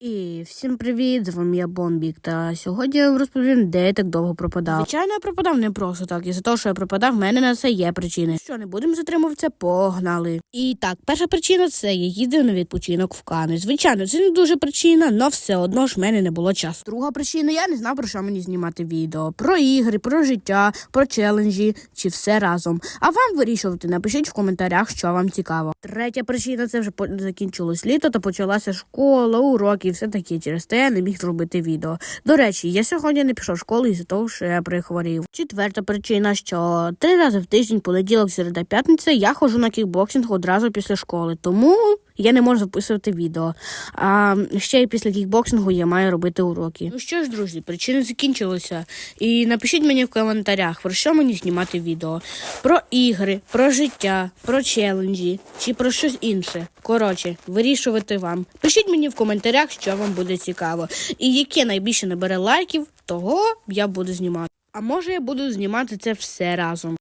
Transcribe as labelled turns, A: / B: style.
A: І всім привіт! З вами я Бомбік. Та сьогодні я вам розповім, де я так довго пропадав. Звичайно, я пропадав не просто так. І за те, що я пропадав, в мене на це є причини. Що не будемо затримуватися, погнали. І так, перша причина це я їздив на відпочинок в Кани. Звичайно, це не дуже причина, але все одно ж в мене не було часу. Друга причина я не знав про що мені знімати відео. Про ігри, про життя, про челенджі чи все разом. А вам вирішувати, напишіть в коментарях, що вам цікаво. Третя причина це вже закінчилось літо та почалася школа, уроки все таке. Через те я не міг зробити відео. До речі, я сьогодні не пішов в школу із-за того, що я прихворів. Четверта причина, що три рази в тиждень, понеділок, середа, п'ятниця, я ходжу на кікбоксинг одразу після школи. Тому я не можу записувати відео. А ще й після кікбоксингу я маю робити уроки. Ну що ж, друзі, причини закінчилися. І напишіть мені в коментарях, про що мені знімати відео. Про ігри, про життя, про челенджі чи про щось інше. Коротше, вирішувати вам. Пишіть мені в коментарях, що вам буде цікаво. І яке найбільше набере лайків, того я буду знімати. А може я буду знімати це все разом.